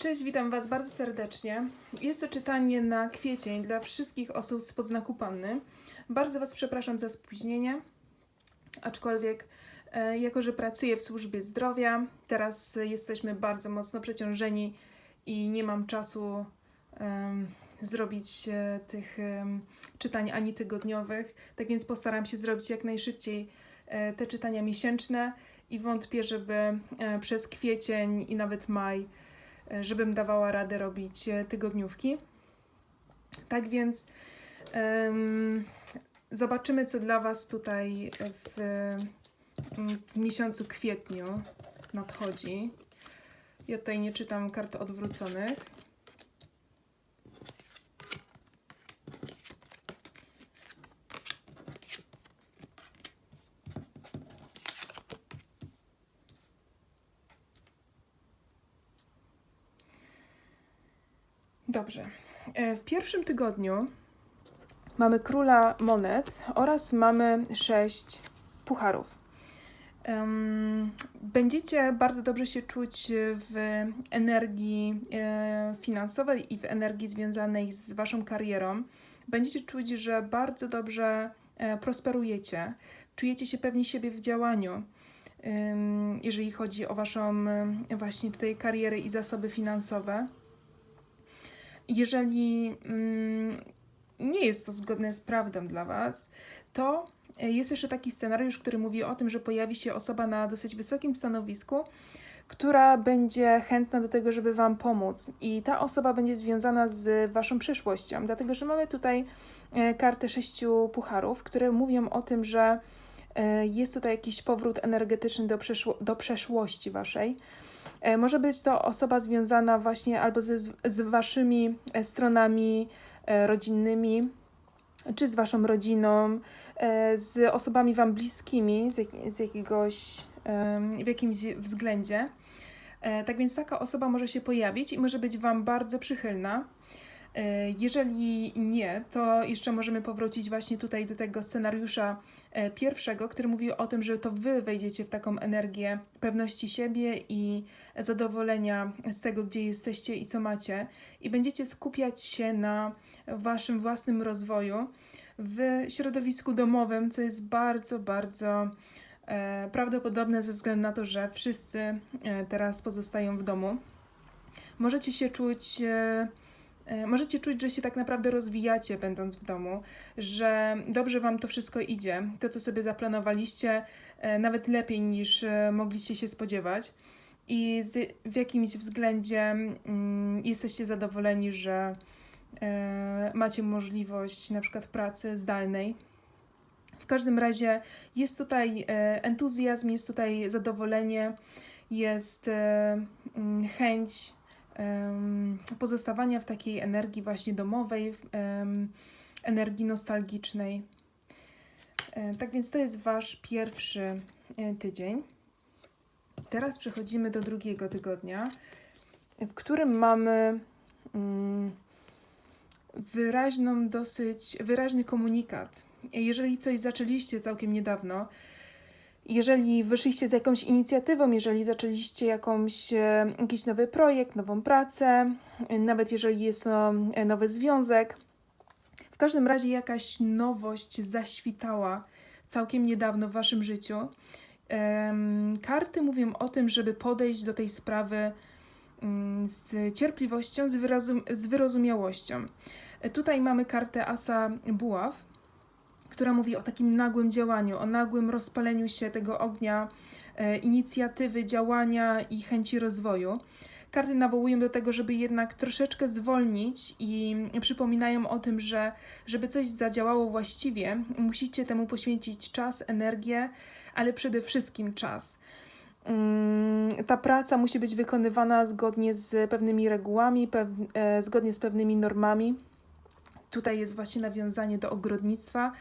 Cześć, witam Was bardzo serdecznie. Jest to czytanie na kwiecień dla wszystkich osób z podznaku Panny. Bardzo Was przepraszam za spóźnienie, aczkolwiek e, jako, że pracuję w służbie zdrowia, teraz e, jesteśmy bardzo mocno przeciążeni i nie mam czasu em, zrobić e, tych em, czytań ani tygodniowych, tak więc postaram się zrobić jak najszybciej e, te czytania miesięczne i wątpię, żeby e, przez kwiecień i nawet maj e, żebym dawała radę robić e, tygodniówki. Tak więc em, zobaczymy, co dla Was tutaj w, w miesiącu kwietniu nadchodzi. Ja tutaj nie czytam kart odwróconych. Dobrze. E, W pierwszym tygodniu mamy króla monet oraz mamy sześć pucharów. Będziecie bardzo dobrze się czuć w energii e, finansowej i w energii związanej z Waszą karierą. Będziecie czuć, że bardzo dobrze e, prosperujecie, czujecie się pewni siebie w działaniu, jeżeli chodzi o Waszą właśnie tutaj karierę i zasoby finansowe jeżeli mm, nie jest to zgodne z prawdą dla Was, to e, jest jeszcze taki scenariusz, który mówi o tym, że pojawi się osoba na dosyć wysokim stanowisku, która będzie chętna do tego, żeby Wam pomóc. I ta osoba będzie związana z Waszą przyszłością, dlatego że mamy tutaj e, kartę sześciu pucharów, które mówią o tym, że e, jest tutaj jakiś powrót energetyczny do, przeszło- do przeszłości Waszej. E, Może być to osoba związana właśnie albo ze, z waszymi e, stronami e, rodzinnymi, czy z waszą rodziną, z osobami wam bliskimi z, jak, z jakiegoś, w jakimś względzie. Tak więc taka osoba może się pojawić i może być wam bardzo przychylna. E, Jeżeli nie, to jeszcze możemy powrócić właśnie tutaj do tego scenariusza e, pierwszego, który mówi o tym, że to wy wejdziecie w taką energię pewności siebie i zadowolenia z tego, gdzie jesteście i co macie, i będziecie skupiać się na waszym własnym rozwoju w środowisku domowym, co jest bardzo, bardzo e, prawdopodobne ze względu na to, że wszyscy teraz pozostają w domu. Możecie się czuć. E, Możecie czuć, że się tak naprawdę rozwijacie, będąc w domu, że dobrze Wam to wszystko idzie, to co sobie zaplanowaliście, e, nawet lepiej niż e, mogliście się spodziewać i z, w jakimś względzie mm, jesteście zadowoleni, że macie możliwość na przykład pracy zdalnej. W każdym razie jest tutaj entuzjazm, jest tutaj zadowolenie, jest mm, chęć pozostawania w takiej energii właśnie domowej, energii nostalgicznej. E, Tak więc to jest Wasz pierwszy e, tydzień. Teraz przechodzimy do drugiego tygodnia, w którym mamy mm, wyraźną, dosyć wyraźny komunikat. Jeżeli coś zaczęliście całkiem niedawno, jeżeli wyszliście z jakąś inicjatywą, jeżeli zaczęliście jakąś, e, jakiś nowy projekt, nową pracę, e, nawet jeżeli jest to e, nowy związek, w każdym razie jakaś nowość zaświtała całkiem niedawno w waszym życiu. Karty mówią o tym, żeby podejść do tej sprawy mm, z cierpliwością, z, z wyrozumiałością. Tutaj mamy kartę Asa Buław, która mówi o takim nagłym działaniu, o nagłym rozpaleniu się tego ognia e, inicjatywy, działania i chęci rozwoju. Karty nawołują do tego, żeby jednak troszeczkę zwolnić i przypominają o tym, że żeby coś zadziałało właściwie, musicie temu poświęcić czas, energię, ale przede wszystkim czas. Mm, Ta praca musi być wykonywana zgodnie z pewnymi regułami, pew- e, zgodnie z pewnymi normami. Tutaj jest właśnie nawiązanie do ogrodnictwa,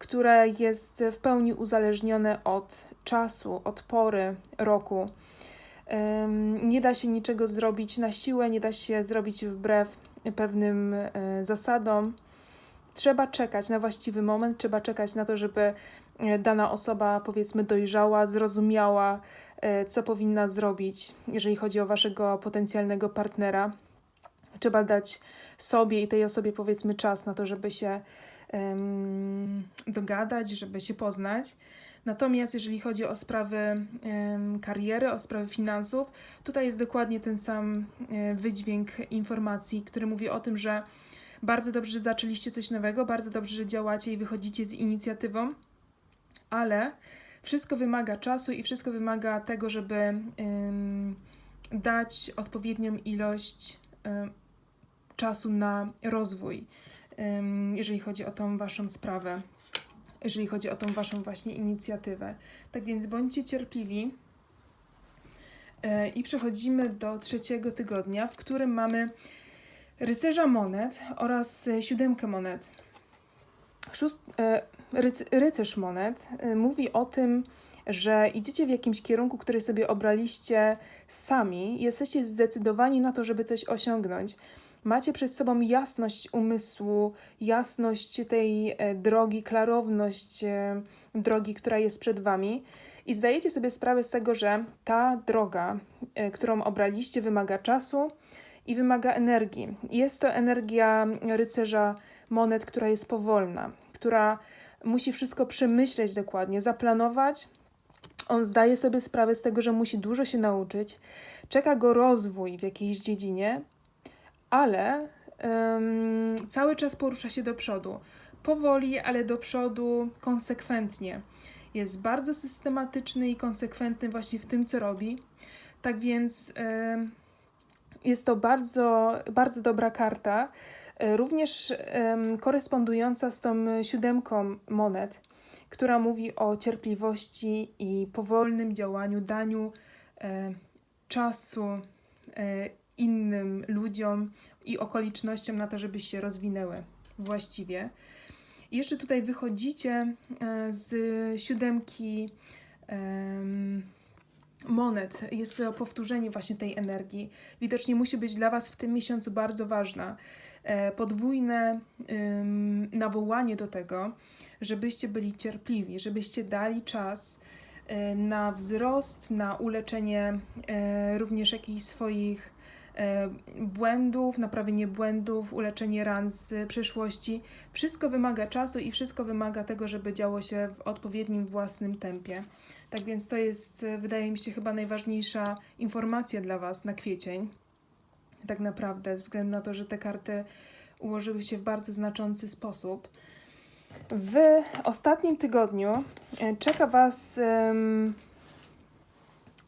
które jest w pełni uzależnione od czasu, od pory roku. Nie da się niczego zrobić na siłę, nie da się zrobić wbrew pewnym e, zasadom. Trzeba czekać na właściwy moment, trzeba czekać na to, żeby e, dana osoba, powiedzmy, dojrzała, zrozumiała e, co powinna zrobić, jeżeli chodzi o waszego potencjalnego partnera. Trzeba dać sobie i tej osobie, powiedzmy, czas na to, żeby się dogadać, żeby się poznać. Natomiast jeżeli chodzi o sprawy kariery, o sprawy finansów, tutaj jest dokładnie ten sam e, wydźwięk informacji, który mówi o tym, że bardzo dobrze, że zaczęliście coś nowego, bardzo dobrze, że działacie i wychodzicie z inicjatywą, ale wszystko wymaga czasu i wszystko wymaga tego, żeby dać odpowiednią ilość czasu na rozwój, jeżeli chodzi o tą waszą sprawę, jeżeli chodzi o tą waszą właśnie inicjatywę. Tak więc bądźcie cierpliwi. E, I przechodzimy do trzeciego tygodnia, w którym mamy rycerza monet oraz e, siódemkę monet. Szóst, e, ryc, rycerz monet mówi o tym, że idziecie w jakimś kierunku, który sobie obraliście sami, jesteście zdecydowani na to, żeby coś osiągnąć. Macie przed sobą jasność umysłu, jasność tej e, drogi, klarowność e, drogi, która jest przed wami. I zdajecie sobie sprawę z tego, że ta droga, e, którą obraliście, wymaga czasu i wymaga energii. Jest to energia rycerza monet, która jest powolna, która musi wszystko przemyśleć dokładnie, zaplanować. On zdaje sobie sprawę z tego, że musi dużo się nauczyć. Czeka go rozwój w jakiejś dziedzinie, ale em, cały czas porusza się do przodu. Powoli, ale do przodu konsekwentnie. Jest bardzo systematyczny i konsekwentny właśnie w tym, co robi. Tak więc em, jest to bardzo, bardzo dobra karta, e, również em, korespondująca z tą siódemką monet, która mówi o cierpliwości i powolnym działaniu, daniu e, czasu e, innym ludziom i okolicznościom na to, żeby się rozwinęły właściwie. Jeszcze tutaj wychodzicie e, z siódemki em, monet. Jest to powtórzenie właśnie tej energii. Widocznie musi być dla Was w tym miesiącu bardzo ważna. E, Podwójne ym, nawołanie do tego, żebyście byli cierpliwi, żebyście dali czas e, na wzrost, na uleczenie również jakichś swoich błędów, naprawienie błędów, uleczenie ran z przeszłości. Wszystko wymaga czasu i wszystko wymaga tego, żeby działo się w odpowiednim własnym tempie. Tak więc to jest, e, wydaje mi się, chyba najważniejsza informacja dla Was na kwiecień. Tak naprawdę, ze względu na to, że te karty ułożyły się w bardzo znaczący sposób. W ostatnim tygodniu e, czeka Was em,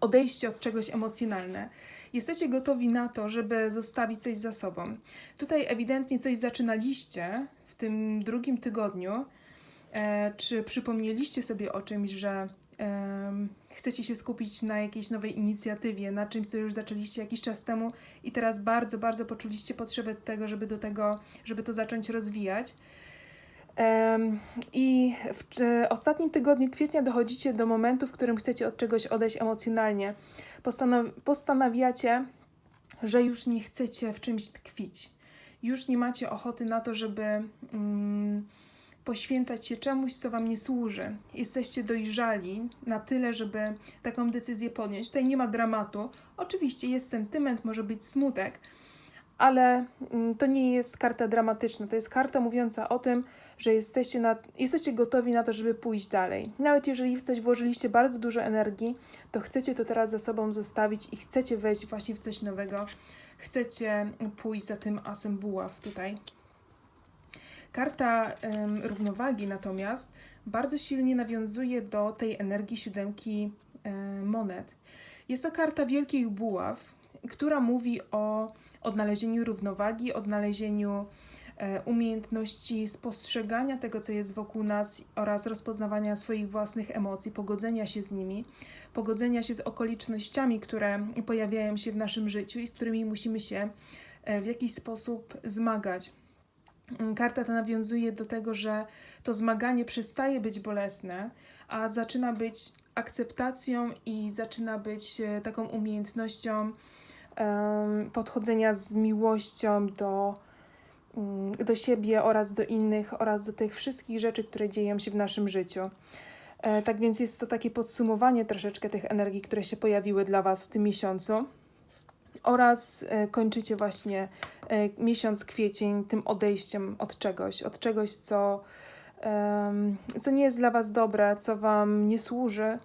odejście od czegoś emocjonalne. Jesteście gotowi na to, żeby zostawić coś za sobą. Tutaj ewidentnie coś zaczynaliście w tym drugim tygodniu. E, czy przypomnieliście sobie o czymś, że em, chcecie się skupić na jakiejś nowej inicjatywie, na czymś, co już zaczęliście jakiś czas temu i teraz bardzo, bardzo poczuliście potrzebę tego, żeby do tego, żeby to zacząć rozwijać. I w e, ostatnim tygodniu kwietnia dochodzicie do momentu, w którym chcecie od czegoś odejść emocjonalnie. Postanawiacie, że już nie chcecie w czymś tkwić. Już nie macie ochoty na to, żeby mm, poświęcać się czemuś, co Wam nie służy. Jesteście dojrzali na tyle, żeby taką decyzję podjąć. Tutaj nie ma dramatu. Oczywiście jest sentyment, może być smutek, ale mm, to nie jest karta dramatyczna. To jest karta mówiąca o tym, że jesteście, na, jesteście gotowi na to, żeby pójść dalej. Nawet jeżeli w coś włożyliście bardzo dużo energii, to chcecie to teraz za sobą zostawić i chcecie wejść właśnie w coś nowego. Chcecie pójść za tym asem buław tutaj. Karta em, równowagi natomiast bardzo silnie nawiązuje do tej energii siódemki em, monet. Jest to karta wielkich buław, która mówi o odnalezieniu równowagi, odnalezieniu e, umiejętności spostrzegania tego, co jest wokół nas oraz rozpoznawania swoich własnych emocji, pogodzenia się z nimi, pogodzenia się z okolicznościami, które pojawiają się w naszym życiu i z którymi musimy się e, w jakiś sposób zmagać. Mm, Karta ta nawiązuje do tego, że to zmaganie przestaje być bolesne, a zaczyna być akceptacją i zaczyna być e, taką umiejętnością podchodzenia z miłością do, mm, do siebie oraz do innych oraz do tych wszystkich rzeczy, które dzieją się w naszym życiu. E, Tak więc jest to takie podsumowanie troszeczkę tych energii, które się pojawiły dla Was w tym miesiącu. Oraz e, kończycie właśnie e, miesiąc kwiecień tym odejściem od czegoś, od czegoś, co, co nie jest dla Was dobre, co Wam nie służy,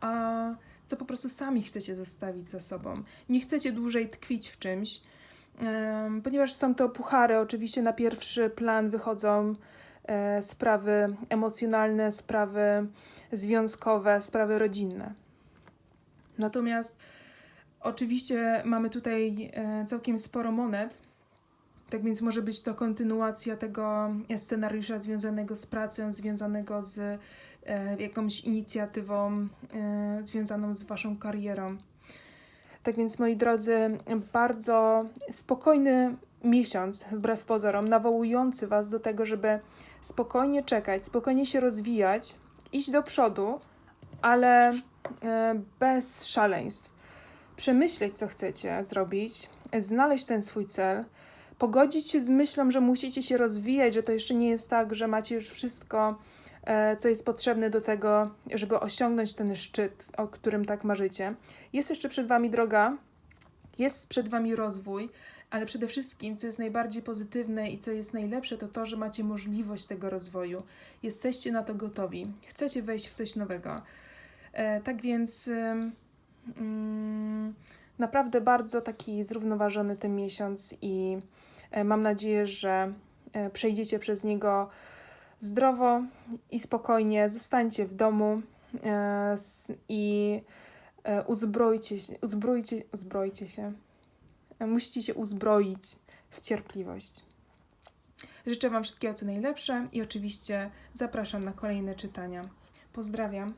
a co po prostu sami chcecie zostawić za sobą. Nie chcecie dłużej tkwić w czymś, ponieważ są to puchary, oczywiście na pierwszy plan wychodzą e, sprawy emocjonalne, sprawy związkowe, sprawy rodzinne. Natomiast oczywiście mamy tutaj e, całkiem sporo monet, tak więc może być to kontynuacja tego scenariusza związanego z pracą, związanego z jakąś inicjatywą e, związaną z Waszą karierą. Tak więc, moi drodzy, bardzo spokojny miesiąc, wbrew pozorom, nawołujący Was do tego, żeby spokojnie czekać, spokojnie się rozwijać, iść do przodu, ale e, bez szaleństw. Przemyśleć, co chcecie zrobić, znaleźć ten swój cel, pogodzić się z myślą, że musicie się rozwijać, że to jeszcze nie jest tak, że macie już wszystko, e, co jest potrzebne do tego, żeby osiągnąć ten szczyt, o którym tak marzycie. Jest jeszcze przed Wami droga, jest przed Wami rozwój, ale przede wszystkim, co jest najbardziej pozytywne i co jest najlepsze, to to, że macie możliwość tego rozwoju. Jesteście na to gotowi, chcecie wejść w coś nowego. E, tak więc mm, naprawdę bardzo taki zrównoważony ten miesiąc i e, mam nadzieję, że e, przejdziecie przez niego zdrowo i spokojnie. Zostańcie w domu e, i e, uzbrojcie się, uzbrojcie, uzbrojcie się. Musicie się uzbroić w cierpliwość. Życzę Wam wszystkiego co najlepsze i oczywiście zapraszam na kolejne czytania. Pozdrawiam.